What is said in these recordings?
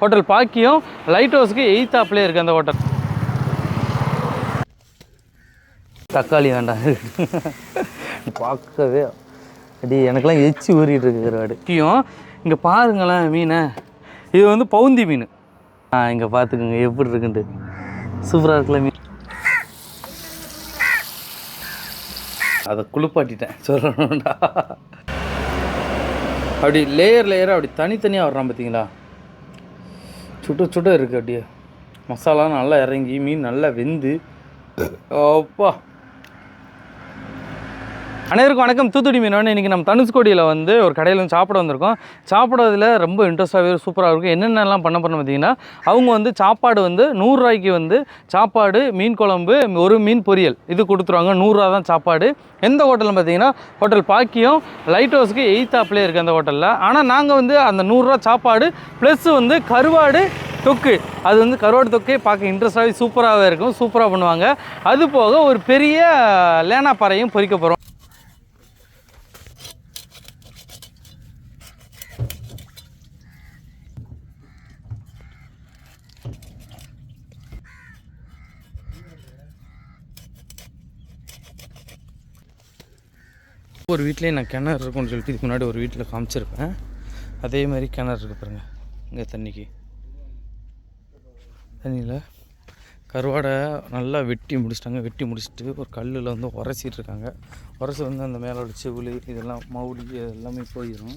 Hotel பாக்கியும் light ஹவுஸ்க்கு எயித்தாப்லேயே இருக்குது அந்த hotel. தக்காளி வேண்டாம். பார்க்கவே அடி எனக்கெல்லாம் எச்சி ஊறிட்டு இருக்கு முக்கியம் இங்கே பாருங்களேன் மீனை. இது வந்து பவுந்தி மீன். ஆ இங்கே பார்த்துக்குங்க எப்படி இருக்குன்ட்டு. சூப்பராக இருக்குல்ல மீன். அதை குளிப்பாட்டிட்டேன் சொல்லணும்டா. அப்படி லேயர் லேயராக அப்படி தனித்தனியாக வர்றான் பார்த்தீங்களா சுட்ட சுட இருக்குது அப்படியே. மசாலா நல்லா இறங்கி மீன் நல்லா வெந்து. அப்பா. அனைவருக்கும் வணக்கம். தூத்துக்குடி மீனவன் இன்றைக்கி நம்ம தனுஷ்கோடியில் வந்து ஒரு கடையில் வந்து சாப்பிட வந்திருக்கோம். சாப்பிட்றதுல ரொம்ப இன்ட்ரெஸ்ட்டாகவே சூப்பராக இருக்கும். என்னென்னலாம் பண்ண பண்ண பார்த்தீங்கன்னா அவங்க வந்து சாப்பாடு வந்து நூறுரூவாய்க்கு வந்து சாப்பாடு மீன் குழம்பு ஒரு மீன் பொரியல். இது கொடுத்துருவாங்க. நூறுரூவா தான் சாப்பாடு. எந்த ஹோட்டலில் பார்த்தீங்கன்னா ஹோட்டல் பாக்கியம் லைட் ஹவுஸ்க்கு எயித்தாப்லேயே இருக்குது அந்த ஹோட்டலில் ஆனால் நாங்கள் வந்து அந்த நூறுரூவா சாப்பாடு ப்ளஸ் வந்து கருவாடு தொக்கு. அது வந்து கருவாடு தொக்கே பார்க்க இன்ட்ரெஸ்டாகவே சூப்பராகவே இருக்கும். சூப்பராக பண்ணுவாங்க. அது போக ஒரு பெரிய லேனா பாறையும் பொறிக்க போகிறோம் ஒரு வீட்லேயே நான் கிணறு இருக்கும்னு சொல்லிட்டு இதுக்கு முன்னாடி ஒரு வீட்டில் காமிச்சிருப்பேன். அதே மாதிரி கிணறு இருக்கு பாருங்க இங்கே தண்ணிக்கு. தண்ணியில் கருவாடை நல்லா வெட்டி முடிச்சிட்டாங்க. வெட்டி முடிச்சுட்டு ஒரு கல்லில் வந்து உரைச்சிட்டு இருக்காங்க. உரசு வந்து அந்த மேலோட செவுளி இதெல்லாம் மவுடி எல்லாமே போயிடும்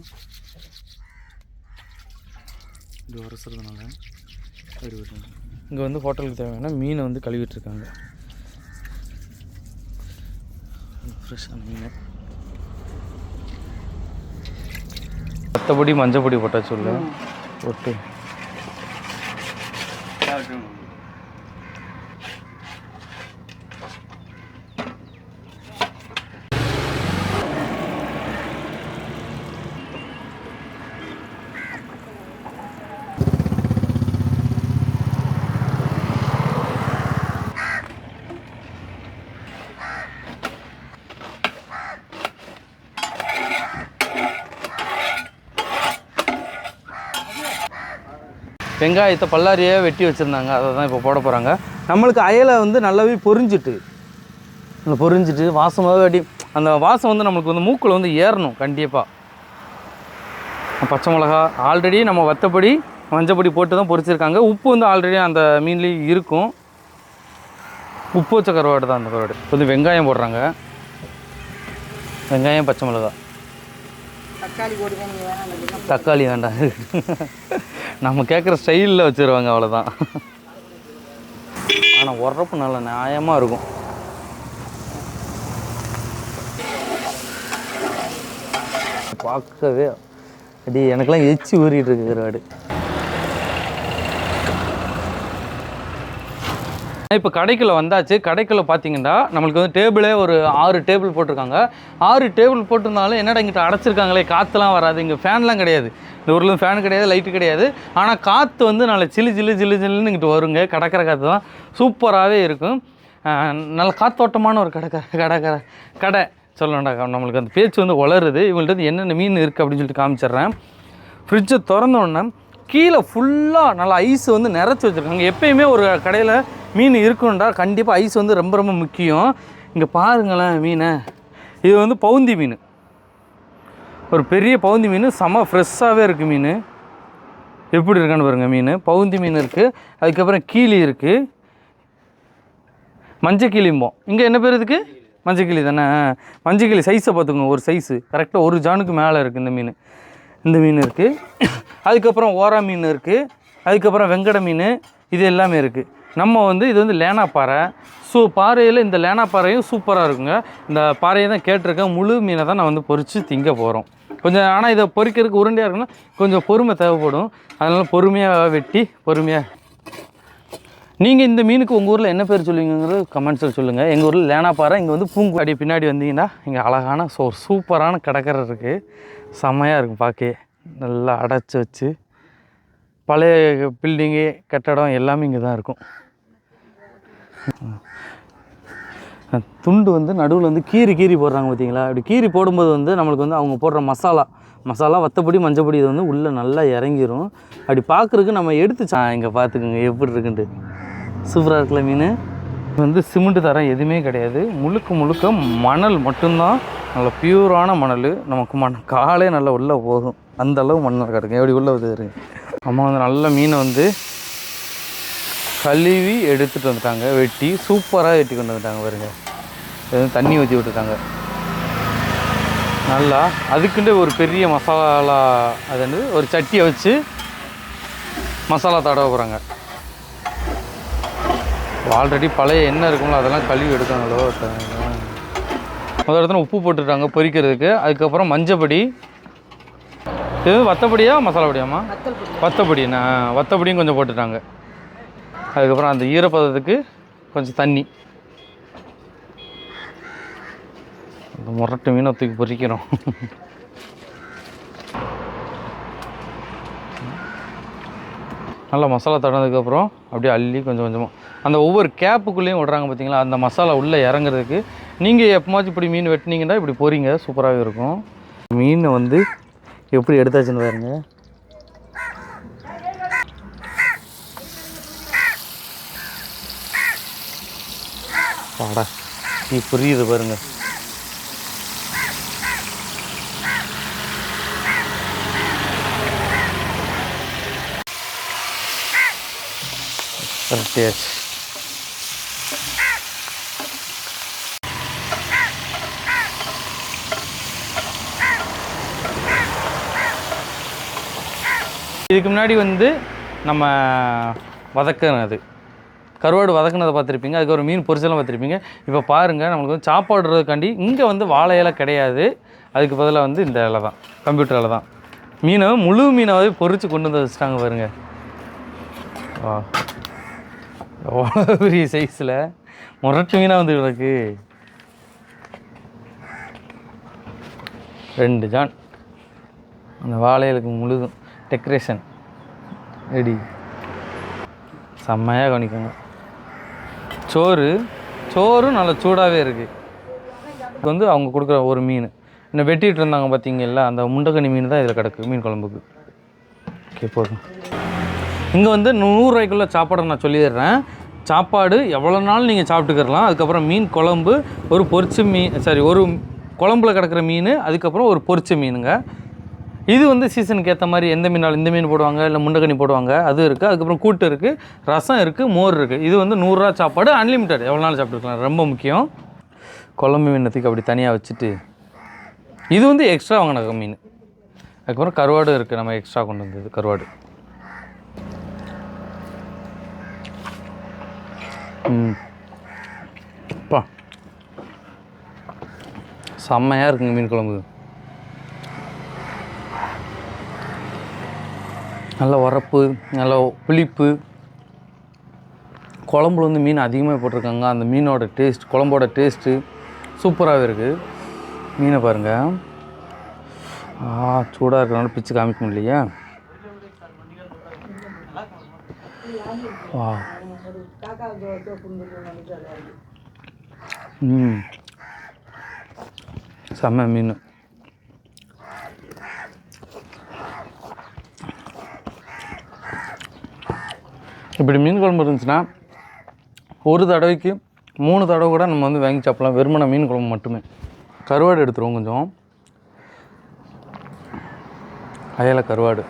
இப்படி உரசுறதுனால அப்படி இங்கே வந்து ஹோட்டலுக்கு தேவையான மீனை வந்து கழுவிட்டுருக்காங்க ஃப்ரெஷ்ஷான மீன். மற்றபடி மஞ்சள் பொடி போட்டா சொல்லு. போட்டு. வெங்காயத்தை பல்லாரியே வெட்டி வச்சுருந்தாங்க. அதை தான் இப்போ போட போகிறாங்க நம்மளுக்கு அயலை வந்து நல்லாவே பொரிஞ்சிட்டு. பொரிஞ்சிட்டு வாசமாகவே அடி அந்த வாசம் வந்து நம்மளுக்கு வந்து மூக்கில் வந்து ஏறணும் கண்டிப்பாக பச்சை மிளகா ஆல்ரெடி நம்ம வத்தப்படி மஞ்சப்பொடி போட்டு தான் பொரிச்சிருக்காங்க. உப்பு வந்து ஆல்ரெடி அந்த மீன்லேயும் இருக்கும். உப்பு வச்ச கருவாடு தான் அந்த கருவாடு. இப்போ வந்து வெங்காயம் போடுறாங்க. வெங்காயம் பச்சை மிளகா. தக்காளி வேண்டாம். நம்ம கேட்குற ஸ்டைலில் வச்சுருவாங்க அவ்வளோதான் ஆனால் உரப்பு நல்ல நியாயமாக இருக்கும். பார்க்கவே அடி எனக்கெல்லாம் எச்சு ஊறிட்டு இருக்கு கருவாடு. இப்போ கடைக்குள்ள வந்தாச்சு. கடைக்குள்ள பார்த்தீங்கன்னா நம்மளுக்கு வந்து டேபிளே ஒரு ஆறு டேபிள் போட்டிருக்காங்க. ஆறு டேபிள் போட்டிருந்தாலும் என்னடா இங்கிட்ட அடைச்சிருக்காங்களே? காற்றுலாம் வராது. இங்கே ஃபேன்லாம் கிடையாது. இந்த ஊரில் ஃபேன் கிடையாது லைட்டு கிடையாது. ஆனால் காற்று வந்து நல்ல சில்லு சில்லு சில்லு சில்லுன்னு இங்கிட்டு வருங்க. கடற்கரை காற்று தான். சூப்பராகவே இருக்கும். நல்ல காத்தோட்டமான ஒரு கடற்கரை கடற்கரை கடை. சொல்லணும்டா நம்மளுக்கு அந்த பேச்சு வந்து வளருது. இவங்கள்ட்ட வந்து என்னென்ன மீன் இருக்குது அப்படின்னு சொல்லிட்டு காமிச்சிடுறேன். ஃப்ரிட்ஜை திறந்தோடனே கீழே ஃபுல்லாக நல்லா ஐஸ் வந்து நிறச்சி வச்சுருக்காங்க. எப்பயுமே ஒரு கடையில் மீன் இருக்குன்றா கண்டிப்பாக ஐஸ் வந்து ரொம்ப ரொம்ப முக்கியம். இங்கே பாருங்களேன் மீனை. இது வந்து பவுந்தி மீன். ஒரு பெரிய பவுந்தி மீன் செம ஃப்ரெஷ்ஷாகவே இருக்குது மீன். எப்படி இருக்கான்னு பாருங்கள் மீன். பவுந்தி மீன் இருக்குது அதுக்கப்புறம் கீழி இருக்குது மஞ்சக்கிளிம்போம் இங்கே என்ன பேர் இதுக்கு? மஞ்சள் கிளி தானே? மஞ்சள் கிளி சைஸை பார்த்துக்கோங்க ஒரு சைஸு கரெக்டாக ஒரு ஜானுக்கு மேலே இருக்குது இந்த மீன். இந்த மீன் இருக்குது அதுக்கப்புறம் ஓரா மீன் இருக்குது அதுக்கப்புறம் வெங்கட மீன். இது எல்லாமே இருக்குது நம்ம வந்து இது வந்து லேனா பாறை. ஸோ பாறையில் இந்த லேனா பாறையும் சூப்பராக இருக்குங்க. இந்த பாறையை தான் கேட்டிருக்கேன். முழு மீனை தான் நான் வந்து பொறித்து திங்க போகிறோம் கொஞ்சம் ஆனால் இதை பொறிக்கிறதுக்கு உருண்டையாக இருக்குன்னா கொஞ்சம் பொறுமை தேவைப்படும். அதனால் பொறுமையாக வெட்டி பொறுமையாக நீங்கள் இந்த மீனுக்கு உங்கள் ஊரில் என்ன பேர் சொல்லுவீங்கிறது கமெண்ட்ஸில் சொல்லுங்கள் எங்கள் ஊரில் லேனாப்பாறை இங்கே வந்து பூங்குடி. பின்னாடி வந்தீங்கன்னா இங்கே அழகான ஸோ சூப்பரான கடற்கரை இருக்குது செம்மையாக இருக்கும் பார்க்க நல்லா அடைச்சி வச்சு பழைய பில்டிங்கு கட்டடம் எல்லாமே இங்கே தான் இருக்கும். துண்டு வந்து நடுவில் வந்து கீறி கீறி போடுறாங்க பார்த்தீங்களா அப்படி கீறி போடும்போது வந்து நம்மளுக்கு வந்து அவங்க போடுற மசாலா மசாலா வத்தப்பொடி மஞ்சப்பொடி இது வந்து உள்ளே நல்லா இறங்கிரும். அப்படி பார்க்குறதுக்கு நம்ம எடுத்து சா இங்கே பார்த்துக்குங்க எப்படி இருக்குன்ட்டு. சூப்பராக இருக்குல்ல மீன்? வந்து சிமெண்ட் தரம் எதுவுமே கிடையாது. முழுக்க முழுக்க மணல் மட்டும்தான். நல்ல பியூரான மணல். நமக்கு மண் காலே நல்லா உள்ளே போகும். அந்த அளவு மணல் கிடக்கு. எப்படி உள்ளே வந்து அம்மா வந்து நல்ல மீனை வந்து கழுவி எடுத்துகிட்டு வந்துட்டாங்க. வெட்டி சூப்பராக வெட்டி கொண்டு வந்துட்டாங்க பாருங்க. வந்து தண்ணி ஊற்றி விட்டுட்டாங்க. நல்லா அதுக்குண்டு ஒரு பெரிய மசாலா அது வந்து ஒரு சட்டியை வச்சு மசாலா தடவை போகிறாங்க ஆல்ரெடி பழைய எண்ணெய் இருக்கும்ல அதெல்லாம் கழுவி எடுக்காங்களோ முதல் இடத்துல உப்பு போட்டுட்டாங்க பொரிக்கிறதுக்கு. அதுக்கப்புறம் மஞ்சப்பொடி. இது வத்தப்பொடியா மசாலா பொடியாம்மா? வத்தப்பொடிண்ணா வத்தப்பொடியும் கொஞ்சம் போட்டுட்டாங்க. அதுக்கப்புறம் அந்த ஈரப்பதத்துக்கு கொஞ்சம் தண்ணி. அந்த முரட்டு மீனை தூக்கி பொறிக்கிறோம். நல்லா மசாலா தடனதுக்கப்புறம் அப்படியே அள்ளி கொஞ்சம் கொஞ்சமாக அந்த ஒவ்வொரு கேப்புக்குள்ளேயும் விடுறாங்க பார்த்தீங்களா அந்த மசாலா உள்ளே இறங்குறதுக்கு நீங்கள் எப்போமாச்சும் இப்படி மீன் வெட்டினீங்கன்னா இப்படி போகிறீங்க சூப்பராகவே இருக்கும். மீனை வந்து எப்படி எடுத்தாச்சுன்னு பாருங்கள் பாடா நீ புரியுது பாருங்க. கரெக்டாச்சு இதுக்கு முன்னாடி வந்து நம்ம வதக்கினது. கருவாடு வதக்குனதை பார்த்துருப்பீங்க. அதுக்கு ஒரு மீன் பொரிச்சலாம் பார்த்துருப்பீங்க. இப்போ பாருங்கள் நம்மளுக்கு வந்து சாப்பாடுறதுக்காண்டி இங்கே வந்து வாழை இலை கிடையாது. அதுக்கு பதிலாக வந்து இந்த இலை தான் கம்ப்யூட்டர் இலை தான். மீனை முழு மீனாவே பொறிச்சு கொண்டு வந்து வச்சுட்டாங்க பாருங்க. வா. எவ்வளோ பெரிய சைஸில் முரட்டு மீனாக வந்து கிடக்கு. ரெண்டு ஜான். அந்த வாழைகளுக்கு முழுதும் டெக்கரேஷன் ரெடி செம்மையாக கவனிக்கோங்க. சோறு சோறும் நல்லா சூடாகவே இருக்குது இது வந்து அவங்க கொடுக்குற ஒரு மீன். இன்னும் வெட்டிகிட்டு இருந்தாங்க பார்த்தீங்களா அந்த முண்டக்கனி மீன் தான் இதில் கிடக்கு மீன் குழம்புக்கு. ஓகே போதும். இங்கே வந்து நூறுரூவாய்க்குள்ள சாப்பாடை நான் சொல்லிடுறேன். சாப்பாடு எவ்வளோ நாள் நீங்கள் சாப்பிட்டுக்கிறலாம் அதுக்கப்புறம் மீன் குழம்பு ஒரு பொரிச்ச மீன் சாரி ஒரு குழம்புல கிடக்கிற மீன் அதுக்கப்புறம் ஒரு பொரிச்ச மீனுங்க. இது வந்து சீசனுக்கு ஏற்ற மாதிரி எந்த மீனால் இந்த மீன் போடுவாங்க இல்லை முண்டக்கனி போடுவாங்க அது இருக்குது அதுக்கப்புறம் கூட்டு இருக்குது ரசம் இருக்குது மோர் இருக்குது இது வந்து நூறுரூவா சாப்பாடு அன்லிமிட்டட் எவ்வளோ நாள் சாப்பிட்டுருக்கலாம் ரொம்ப முக்கியம். குழம்பு மீனத்துக்கு அப்படி தனியாக வச்சுட்டு இது வந்து எக்ஸ்ட்ரா வாங்கின மீன். அதுக்கப்புறம் கருவாடு இருக்குது நம்ம எக்ஸ்ட்ரா கொண்டு வந்தது கருவாடு. அப்பா செம்மையாக இருக்குங்க மீன் குழம்பு. நல்ல உரப்பு நல்ல புளிப்பு. குழம்புல வந்து மீன் அதிகமாக போட்டிருக்காங்க. அந்த மீனோட டேஸ்ட் குழம்போட டேஸ்ட்டு சூப்பராகவே இருக்குது மீனை பாருங்கள் ஆ சூடாக இருக்கிறனால பிச்சு காமிக்க முடியலையா. வா. ம். செம்ம மீன். இப்படி மீன் குழம்பு இருந்துச்சுன்னா ஒரு தடவைக்கு மூணு தடவை கூட நம்ம வந்து வாங்கி சாப்பிடலாம். வெறுமனை மீன் குழம்பு மட்டுமே. கருவாடு எடுத்துருவோம் கொஞ்சம். அயல கருவாடு.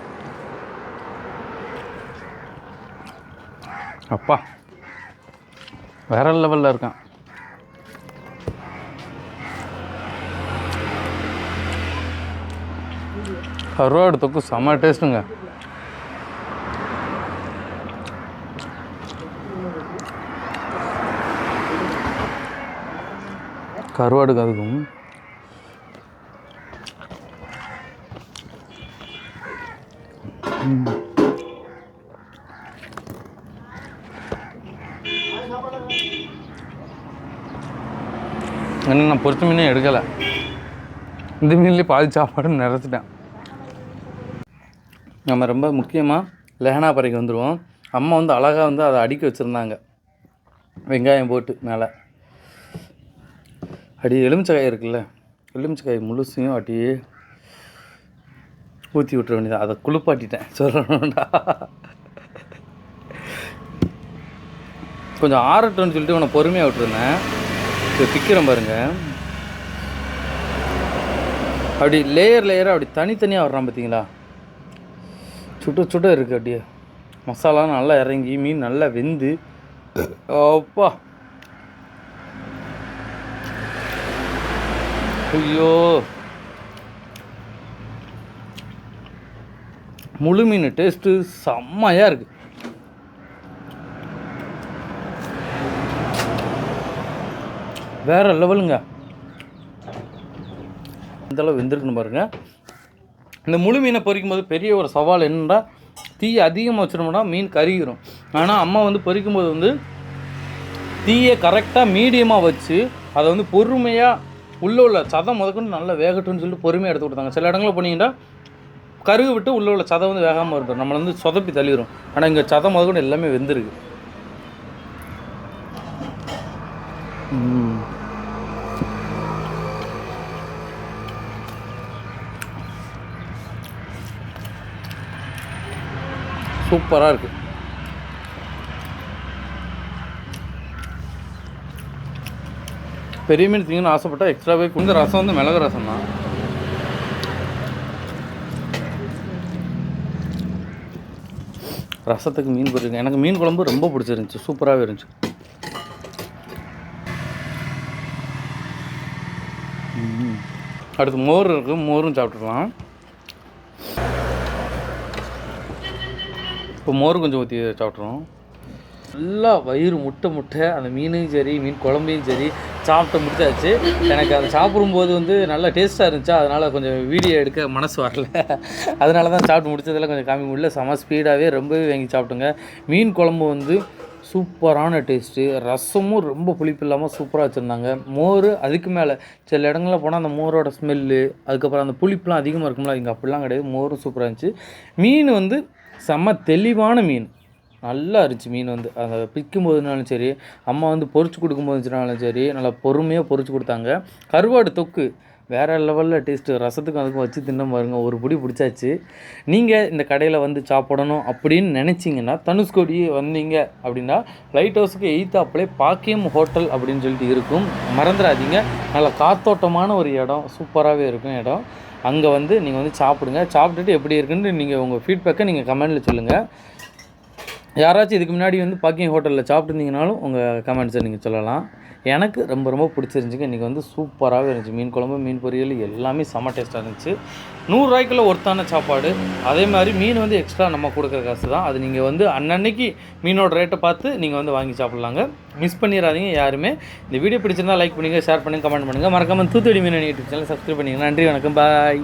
அப்பா. வேற லெவலில் இருக்கான். கருவாடு தொக்கு செம்ம டேஸ்ட்டுங்க. கருவாடுக்கு அதுக்கும் என்ன இன்னும் நான் பொறுத்த மீனே எடுக்கலை. இந்த மீன்லேயே பாதி சாப்பாடு நிறச்சிட்டேன். நம்ம ரொம்ப முக்கியமாக லெஹனா பறைக்கு வந்துடுவோம் அம்மா வந்து அழகாக வந்து அதை அடுக்கி வச்சுருந்தாங்க. வெங்காயம் போட்டு மேலே. அப்படியே எலுமிச்சக்காய் இருக்குல்ல எலுமிச்சக்காய் முழுசையும் அப்படியே ஊற்றி விட்டுற வேண்டியதான் அதை குளிப்பாட்டிட்டேன். சொல்லணும்டா. கொஞ்சம் ஆறட்டும்னு சொல்லிட்டு உன்னை பொறுமையாக விட்டுருந்தேன். இப்போ பிக்கிறேன் பாருங்கள் அப்படி லேயர் லேயராக அப்படி தனித்தனியாக வர்றான் பார்த்தீங்களா சுட்டு சுட இருக்குது அப்படியே. மசாலா நல்லா இறங்கி மீன் நல்லா வெந்து. அப்பா. ஐயோ. முழு மீன் டேஸ்ட்டு செம்மையாக இருக்குது வேற லெவலுங்க. இந்தளவு வெந்திருக்குன்னு பாருங்க. இந்த முழு மீனை பொறிக்கும் போது பெரிய ஒரு சவால் என்னென்னா தீயை அதிகமாக வச்சிருந்தோம்னா மீன் கருகிரும். ஆனால் அம்மா வந்து பொறிக்கும்போது வந்து தீயை கரெக்டாக மீடியமாக வச்சு அதை வந்து பொறுமையாக உள்ளே உள்ள சதம் முதற்கொண்டு நல்லா வேகட்டும்னு சொல்லிட்டு பொறுமையாக எடுத்து கொடுத்தாங்க. சில இடங்களில் போனீங்கன்னா கருகு விட்டு உள்ளே உள்ள சதம் வந்து வேகாமல் இருக்கும். நம்மளை வந்து சொதப்பி தள்ளிடும் ஆனால் இங்கே சதம் முதற்கொண்டு எல்லாமே வெந்திருக்கு. சூப்பராக இருக்குது பெரிய மீன் திங்கன்னு ஆசைப்பட்டா எக்ஸ்ட்ராவே இந்த ரசம் வந்து மிளகு ரசம் தான். ரசத்துக்கு மீன் பொரிங்க எனக்கு மீன் குழம்பு ரொம்ப பிடிச்சிருந்துச்சி. சூப்பராகவே இருந்துச்சு. அடுத்து மோர் இருக்கு. மோரும் சாப்பிட்டுக்கலாம். இப்போ மோர் கொஞ்சம் ஊற்றி சாப்பிட்றோம் நல்லா வயிறு முட்டை முட்டை. அந்த மீனும் சரி மீன் குழம்பையும் சரி. சாப்பிட்டு முடிச்சாச்சு. எனக்கு அதை சாப்பிடும்போது வந்து நல்லா டேஸ்ட்டாக இருந்துச்சா அதனால் கொஞ்சம் வீடியோ எடுக்க மனசு வரல. அதனால தான் சாப்பிட்டு முடிச்சதெல்லாம் கொஞ்சம் காமி முடியல செம ஸ்பீடாகவே ரொம்பவே வாங்கி சாப்பிட்டுங்க. மீன் குழம்பு வந்து சூப்பரான டேஸ்ட்டு ரசமும் ரொம்ப புளிப்பு இல்லாமல் சூப்பராக வச்சுருந்தாங்க. மோர் அதுக்கு மேலே. சில இடங்களில் போனால் அந்த மோரோட ஸ்மெல்லு அதுக்கப்புறம் அந்த புளிப்புலாம் அதிகமாக இருக்கும்ல இங்கே அப்படிலாம் கிடையாது. மோரும் சூப்பராக இருந்துச்சு. மீன் வந்து செம்ம தெளிவான மீன். நல்லா இருந்துச்சு மீன் வந்து. அதை பிக்கும் போதுனாலும் சரி அம்மா வந்து பொறிச்சு கொடுக்கும் போதுனாலும் சரி நல்லா பொறுமையாக பொறிச்சு கொடுத்தாங்க. கருவாடு தொக்கு வேறு லெவலில் டேஸ்ட்டு ரசத்துக்கும் அதுக்கும் வச்சு தின்ன பாருங்க ஒரு பிடி பிடிச்சாச்சு. நீங்கள் இந்த கடையில் வந்து சாப்பிடணும் அப்படின்னு நினச்சிங்கன்னா தனுஷ்கோடி வந்தீங்க அப்படின்னா லைட் ஹவுஸுக்கு எய்த்தாப்புலே பாக்கியம் ஹோட்டல் அப்படின்னு சொல்லிட்டு இருக்கும். மறந்துடாதீங்க. நல்ல காத்தோட்டமான ஒரு இடம் சூப்பராகவே இருக்கும் இடம். அங்கே வந்து நீங்கள் வந்து சாப்பிடுங்க. சாப்பிட்டுட்டு எப்படி இருக்குன்னு நீங்கள் உங்கள் ஃபீட்பேக்கை நீங்கள் கமெண்டில் சொல்லுங்கள் யாராச்சும் இதுக்கு முன்னாடி வந்து பாக்கிங் ஹோட்டலில் சாப்பிட்ருந்தீங்கனாலும் உங்கள் கமெண்ட்ஸை நீங்கள் சொல்லலாம். எனக்கு ரொம்ப ரொம்ப பிடிச்சிருந்துச்சிங்க. இன்றைக்கி வந்து சூப்பராகவே இருந்துச்சு. மீன் குழம்பு மீன் பொரியல் எல்லாமே செம்ம டேஸ்ட்டாக இருந்துச்சு. நூறுரூவாய்க்குள்ள ஒர்த்தான சாப்பாடு. அதே மாதிரி மீன் வந்து எக்ஸ்ட்ரா நம்ம கொடுக்குற காசு தான். அது நீங்கள் வந்து அன்னன்னைக்கு மீனோட ரேட்டை பார்த்து நீங்கள் வந்து வாங்கி சாப்பிட்லாங்க. மிஸ் பண்ணிடாதீங்க யாருமே. இந்த வீடியோ பிடிச்சிருந்தா லைக் பண்ணுங்கள் ஷேர் பண்ணுங்கள் கமெண்ட் பண்ணுங்கள் மறக்காமல் தூத்துடி மீன் யூடியூப் சேனல் சப்ஸ்கிரைப் பண்ணிங்க நன்றி வணக்கம் பாய்